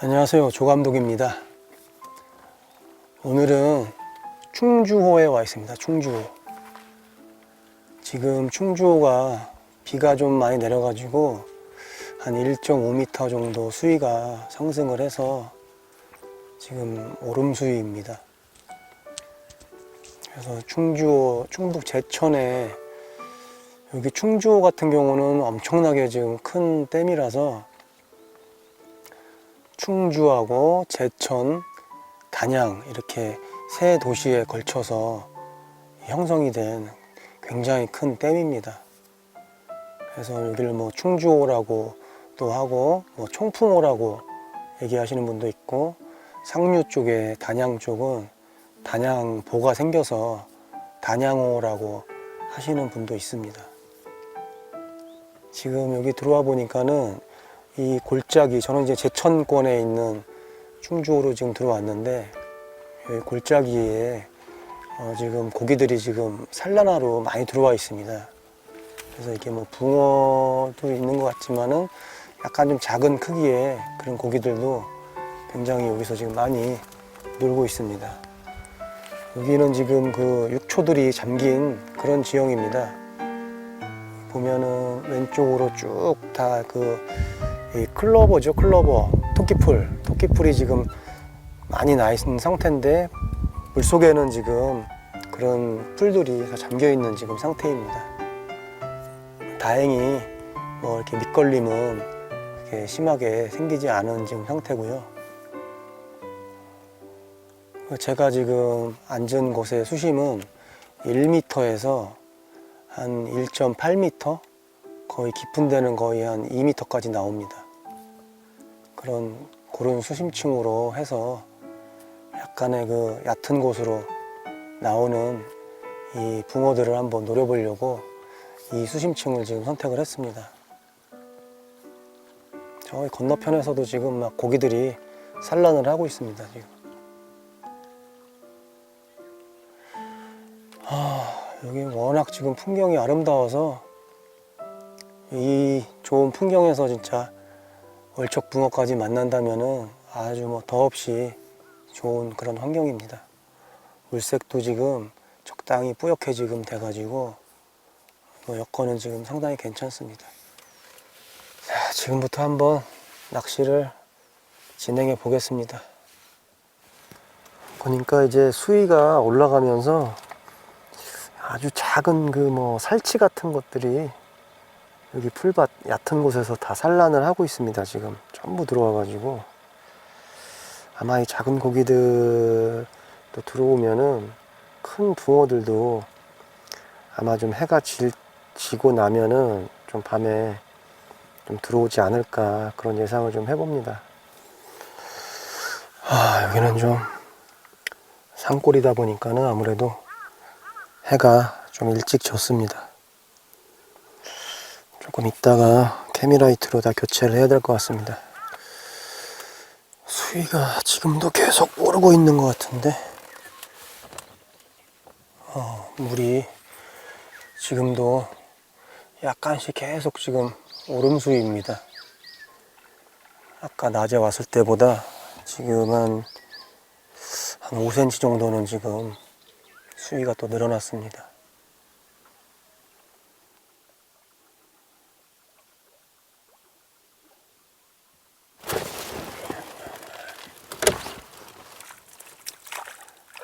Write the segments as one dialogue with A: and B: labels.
A: 안녕하세요. 조감독입니다. 오늘은 충주호에 와 있습니다. 충주호. 지금 충주호가 비가 좀 많이 내려 가지고 한 1.5m 정도 수위가 상승을 해서 지금 오름 수위입니다. 그래서 충주호, 충북 제천에 여기 충주호 같은 경우는 엄청나게 지금 큰 댐이라서 충주하고 제천, 단양 이렇게 세 도시에 걸쳐서 형성이 된 굉장히 큰 댐입니다. 그래서 여기를 뭐 충주호라고 또 하고 뭐 총풍호라고 얘기하시는 분도 있고 상류 쪽에 단양 쪽은 단양보가 생겨서 단양호라고 하시는 분도 있습니다. 지금 여기 들어와 보니까는 이 골짜기 저는 이제 제천권에 있는 충주호로 지금 들어왔는데 골짜기에 어, 지금 고기들이 지금 산란하러 많이 들어와 있습니다. 그래서 이게 뭐 붕어도 있는 것 같지만은 약간 좀 작은 크기의 그런 고기들도 굉장히 여기서 지금 많이 놀고 있습니다. 여기는 지금 그 육초들이 잠긴 그런 지형입니다. 보면은 왼쪽으로 쭉 다 그 클로버죠, 클로버. 토끼풀. 토끼풀이 지금 많이 나 있는 상태인데 물 속에는 지금 그런 풀들이 다 잠겨 있는 지금 상태입니다. 다행히 뭐 이렇게 밑걸림은 이렇게 심하게 생기지 않은 지금 상태고요. 제가 지금 앉은 곳의 수심은 1m에서 한 1.8m 거의 깊은 데는 거의 한 2m까지 나옵니다. 그런 그런 수심층으로 해서 약간의 그 얕은 곳으로 나오는 이 붕어들을 한번 노려보려고 이 수심층을 지금 선택을 했습니다. 저기 건너편에서도 지금 막 고기들이 산란을 하고 있습니다. 지금. 아, 여기 워낙 지금 풍경이 아름다워서 이 좋은 풍경에서 진짜 월척 붕어까지 만난다면은 아주 뭐 더없이 좋은 그런 환경입니다. 물색도 지금 적당히 뿌옇게 지금 돼가지고 뭐 여건은 지금 상당히 괜찮습니다. 자, 지금부터 한번 낚시를 진행해 보겠습니다. 보니까 이제 수위가 올라가면서 아주 작은 그 뭐 살치 같은 것들이 여기 풀밭 얕은 곳에서 다 산란을 하고 있습니다. 지금 전부 들어와가지고 아마 이 작은 고기들 또 들어오면은 큰 붕어들도 아마 좀 해가 질, 지고 나면은 좀 밤에 좀 들어오지 않을까 그런 예상을 좀 해봅니다. 아 여기는 좀 산골이다 보니까는 아무래도 해가 좀 일찍 졌습니다. 조금 있다가 캐미라이트로 다 교체를 해야 될 것 같습니다. 수위가 지금도 계속 오르고 있는 것 같은데, 어, 물이 지금도 약간씩 계속 지금 오름 수위입니다. 아까 낮에 왔을 때보다 지금은 한 5cm 정도는 지금 수위가 또 늘어났습니다.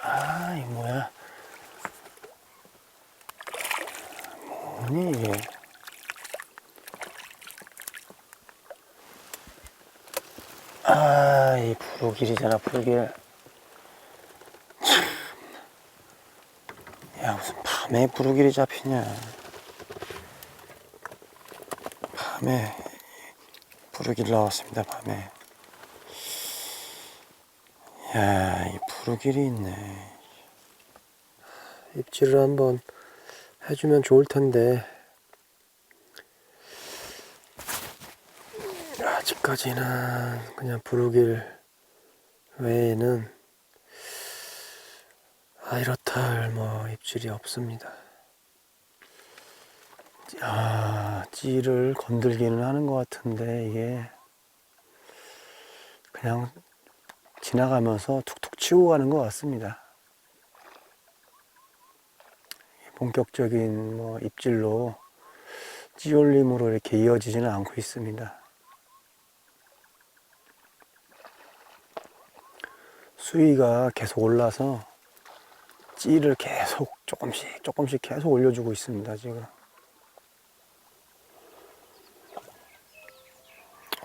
A: 아, 이 뭐야? 뭐니 이게? 아, 이 부르길이잖아, 부르길. 참. 야, 무슨 밤에 부르길이 잡히냐. 밤에 부르길 나왔습니다, 밤에. 야, 이 부르길이 있네. 입질을 한번 해주면 좋을 텐데. 아직까지는 그냥 부르길 외에는 아 이렇다 할 뭐 입질이 없습니다. 아 찌를 건들기는 하는 것 같은데 이게 그냥 지나가면서 툭툭 치고 가는 것 같습니다. 본격적인 뭐 입질로 찌올림으로 이렇게 이어지지는 않고 있습니다. 수위가 계속 올라서 찌를 계속 조금씩 조금씩 계속 올려주고 있습니다 지금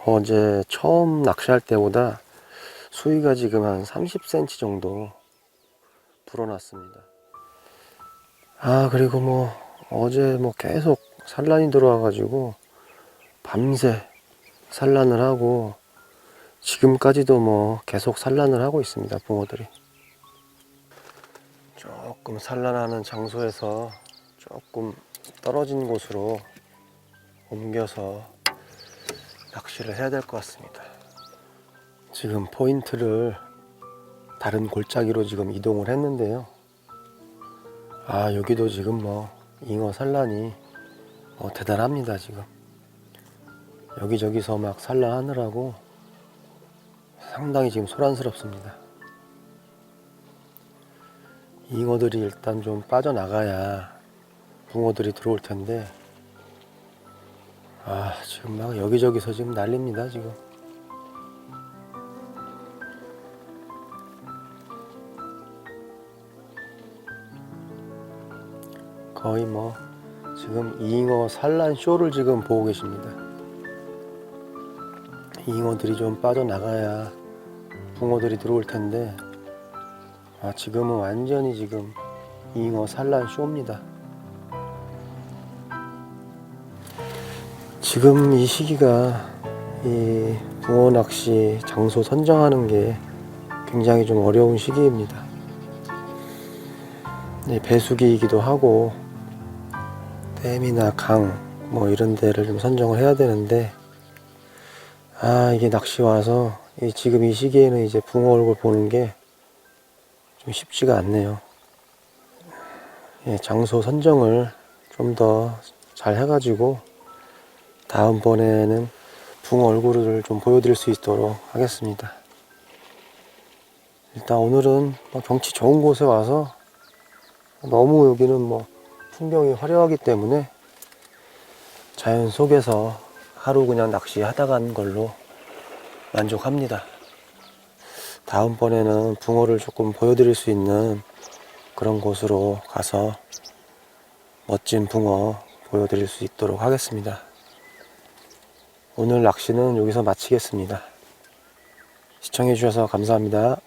A: 어제 처음 낚시할 때보다 수위가 지금 한 30cm 정도 불어났습니다. 아 그리고 뭐 어제 뭐 계속 산란이 들어와 가지고 밤새 산란을 하고 지금까지도 뭐 계속 산란을 하고 있습니다 붕어들이. 조금 산란하는 장소에서 조금 떨어진 곳으로 옮겨서 낚시를 해야 될 것 같습니다 지금 포인트를 다른 골짜기로 지금 이동을 했는데요. 아 여기도 지금 뭐 잉어 산란이 뭐 대단합니다 지금. 여기저기서 막 산란하느라고 상당히 지금 소란스럽습니다. 잉어들이 일단 좀 빠져나가야 붕어들이 들어올 텐데 아 지금 막 여기저기서 지금 난립니다 지금 거의 뭐 지금 잉어 산란 쇼를 지금 보고 계십니다 잉어들이 좀 빠져나가야 붕어들이 들어올 텐데 아 지금은 완전히 지금 잉어 산란 쇼입니다. 지금 이 시기가 이 붕어 낚시 장소 선정하는 게 굉장히 좀 어려운 시기입니다. 네, 배수기이기도 하고 댐이나 강 뭐 이런 데를 좀 선정을 해야 되는데 아 이게 낚시 와서 이 지금 이 시기에는 이제 붕어 얼굴 보는 게 좀 쉽지가 않네요. 예, 장소 선정을 좀 더 잘 해가지고 다음번에는 붕어 얼굴을 좀 보여드릴 수 있도록 하겠습니다. 일단 오늘은 뭐 경치 좋은 곳에 와서 너무 여기는 뭐 풍경이 화려하기 때문에 자연 속에서 하루 그냥 낚시하다 간 걸로 만족합니다. 다음번에는 붕어를 조금 보여드릴 수 있는 그런 곳으로 가서 멋진 붕어 보여드릴 수 있도록 하겠습니다. 오늘 낚시는 여기서 마치겠습니다. 시청해주셔서 감사합니다.